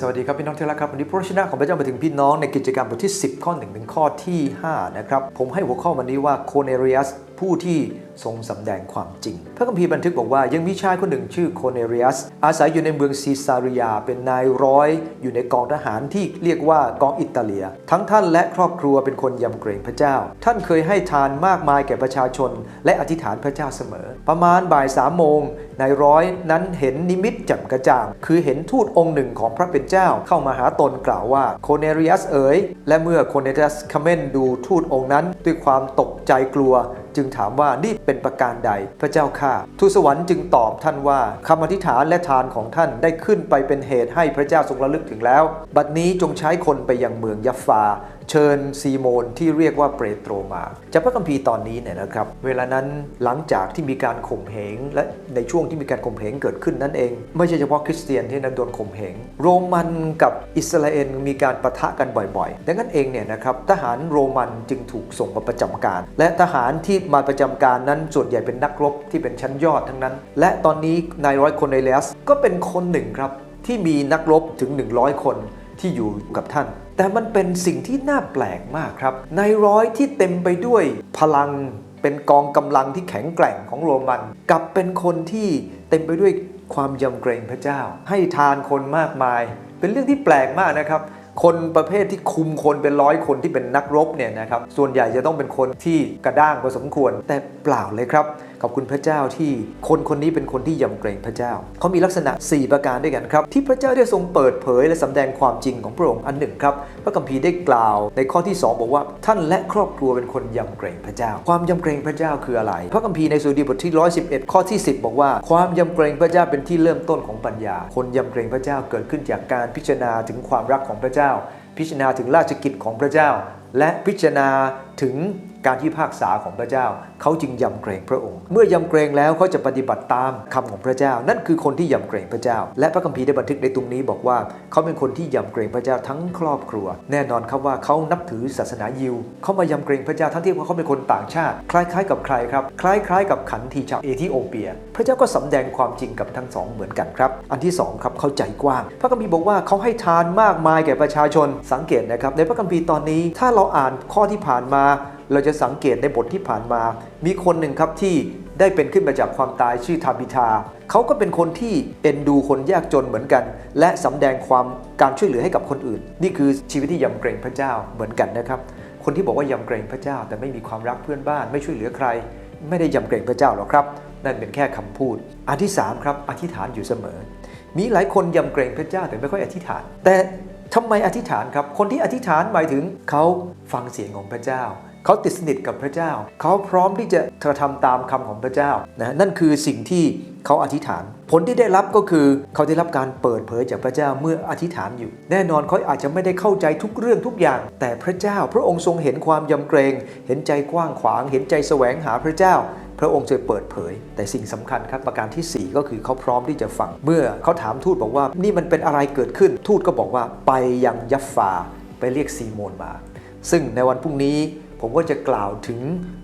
สวัสดีครับพี่น้องที่รักครับวันนี้พระชนะของพระเจ้ามาถึงพี่น้องในกิจกรรมบทที่ 10 ข้อ1ถึงข้อที่5นะครับผมให้หัวข้อวันนี้ว่าโคเนเรียส ผู้ที่ทรงสำแดงความจริง พระคัมภีร์บันทึกบอกว่ายังมีชายคนหนึ่งชื่อโคเนเรียส อาศัยอยู่ในเมืองซีซาริยา เป็นนายร้อยอยู่ในกองทหารที่เรียกว่ากองอิตาเลีย ทั้งท่านและครอบครัวเป็นคนยำเกรงพระเจ้า ท่านเคยให้ทานมากมายแก่ประชาชน และอธิษฐานพระเจ้าเสมอ ประมาณบ่ายสามโมงนายร้อยนั้นเห็นนิมิตแจ่มกระจ่าง คือเห็นทูตองค์หนึ่งของพระเป็นเจ้าเข้ามาหาตนกล่าวว่าโคเนเรียสเอ๋ยและเมื่อโคเนเรียสคเมนดูทูตองค์นั้น ด้วยความตกใจกลัว จึงถามว่านี่เป็นประการใดพระเจ้าข้าทูตสวรรค์จึงตอบท่านว่าคำอธิษฐานและทานของท่านได้ขึ้นไปเป็นเหตุให้พระเจ้าทรงระลึกถึงแล้ว บัดนี้จงใช้คนไปยังเมืองยัฟฟา เชิญซีโมนที่เรียกว่าเปโตรมาจากพระคัมภีร์ตอนนี้เนี่ยนะครับ เวลานั้นหลังจากที่มีการข่มเหงและในช่วงที่มีการข่มเหงเกิดขึ้นนั่นเอง ไม่ใช่เฉพาะคริสเตียนที่นั้นโดนข่มเหงโรมันกับอิสราเอลมีการประทะกันบ่อยๆดังนั้นเองเนี่ยนะครับทหารโรมันจึงถูกส่งมาประจำการ และทหารที่มาประจำการนั้นส่วนใหญ่เป็นนักรบที่เป็นชั้นยอดทั้งนั้น และตอนนี้นายร้อยคนในเลสก็เป็นคนหนึ่งครับที่มีนักรบถึง 100 คน ที่อยู่กับท่าน แต่มันเป็นสิ่งที่น่าแปลกมากครับ ในร้อยที่เต็มไปด้วยพลังเป็นกองกำลังที่แข็งแกร่งของโรมัน กับเป็นคนที่เต็มไปด้วยความยำเกรงพระเจ้า ให้ทานคนมากมาย เป็นเรื่องที่แปลกมากนะครับคนประเภทที่คุมคนเป็นร้อยคนที่เป็นนักรบเนี่ยนะครับ ส่วนใหญ่จะต้องเป็นคนที่กระด้างพอสมควรแต่เปล่าเลยครับขอบคุณพระเจ้าที่คนคนนี้เป็นคนที่ยำเกรงพระเจ้า เขามีลักษณะ 4 ประการด้วยกันครับ ที่พระเจ้าได้ทรงเปิดเผย และสำแดงความจริงของพระองค์อันหนึ่งครับ พระคัมภีร์ได้กล่าวในข้อที่ 2 บอกว่า ท่านและครอบครัวเป็นคนยำเกรงพระเจ้า ความยำเกรงพระเจ้าคืออะไร พระคัมภีร์ในสุดีบทที่ 111 ข้อที่ 10 บอกว่า ความยำเกรงพระเจ้าเป็นที่เริ่มต้นของปัญญา คนยำเกรงพระเจ้าเกิดขึ้นจากการพิจารณาถึงความรักของพระเจ้า พิจารณาถึงราชกิจของพระเจ้า และพิจารณา ถึงการที่ภาคษาของพระเจ้า เขาจึงยำเกรงพระองค์ เมื่อยำเกรงแล้วเขาจะปฏิบัติตามคำของพระเจ้า นั่นคือคนที่ยำเกรงพระเจ้า และพระคัมภีร์ได้บันทึกในตรงนี้บอกว่า เขาเป็นคนที่ยำเกรงพระเจ้าทั้งครอบครัว แน่นอนครับว่าเขานับถือศาสนายิวเขามายำเกรงพระเจ้าทั้งที่เขาเป็นคนต่างชาติ คล้ายๆ กับใครครับ คล้าย ๆ กับขันทีชาวเอธิโอเปีย พระเจ้าก็สำแดงความจริงกับทั้งสองเหมือนกันครับ อันที่สองครับเขาใจกว้าง พระคัมภีร์บอกว่าเขาให้ทานมากมายแก่ประชาชน สังเกตนะครับในพระคัมภีร์ตอนนี้ถ้าเราอ่านข้อที่ผ่านมาเราจะสังเกตในบทที่ผ่านมา มีคนหนึ่งครับที่ได้เป็นขึ้นมาจากความตายชื่อทาบิทา เขาก็เป็นคนที่เอ็นดูคนยากจนเหมือนกัน และสำแดงความการช่วยเหลือให้กับคนอื่น นี่คือชีวิตที่ยำเกรงพระเจ้าเหมือนกันนะครับ คนที่บอกว่ายำเกรงพระเจ้า แต่ไม่มีความรักเพื่อนบ้าน ไม่ช่วยเหลือใคร ไม่ได้ยำเกรงพระเจ้าหรอกครับ นั่นเป็นแค่คำพูด อันที่สามครับอธิษฐานอยู่เสมอ มีหลายคนยำเกรงพระเจ้าแต่ไม่ค่อยอธิษฐาน แต่ ทำไมอธิษฐานครับ คนที่อธิษฐานหมายถึงเขาฟังเสียงของพระเจ้า เขาติดสนิทกับพระเจ้า เขาพร้อมที่จะกระทำตามคำของพระเจ้านะนั่นคือสิ่งที่เขาอธิษฐาน ผลที่ได้รับก็คือเขาได้รับการเปิดเผยจากพระเจ้าเมื่ออธิษฐานอยู่ แน่นอนเขาอาจจะไม่ได้เข้าใจทุกเรื่องทุกอย่าง แต่พระเจ้า พระองค์ทรงเห็นความยำเกรง เห็นใจกว้างขวาง เห็นใจแสวงหาพระเจ้า พระองค์จะเปิดเผย แต่สิ่งสำคัญครับประการทีสี่ 4 ก็คือเขาพร้อมที่จะฟัง เมื่อเขาถามทูตบอกว่า นี่มันเป็นอะไรเกิดขึ้น ทูตก็บอกว่าไปยังยัฟฟาไปเรียกซีโมนมา ซึ่งในวันพรุ่งนี้ผมก็จะกล่าวถึง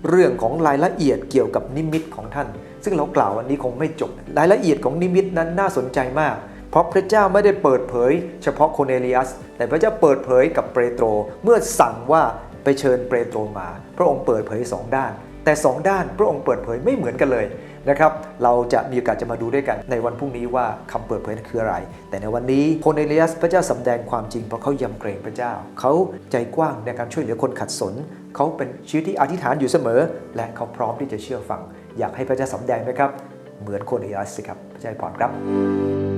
เรื่องของรายละเอียดเกี่ยวกับนิมิตของท่าน ซึ่งเรากล่าววันนี้คงไม่จบ รายละเอียดของนิมิตนั้นน่าสนใจมาก เพราะพระเจ้าไม่ได้เปิดเผย เฉพาะโคเนเลียส แต่พระเจ้าเปิดเผยกับเปโตร เมื่อสั่งว่าไปเชิญเปโตรมา พระองค์เปิดเผยสองด้าน แต่สองด้านพระองค์เปิดเผยไม่เหมือนกันเลยนะครับ เราจะมีโอกาสจะมาดูด้วยกันในวันพรุ่งนี้ว่าคำเปิดเผยนั้นคืออะไร แต่ในวันนี้โคเนเลียสพระเจ้าสำแดงความจริงเพราะเขายำเกรงพระเจ้า เขาใจกว้างในการช่วยเหลือคนขัดสน เขาเป็นชีวิตที่อธิษฐานอยู่เสมอ และเขาพร้อมที่จะเชื่อฟัง อยากให้พระเจ้าสำแดงไหมครับ เหมือนโคเนเลียสสิครับพระเจ้าพรครับ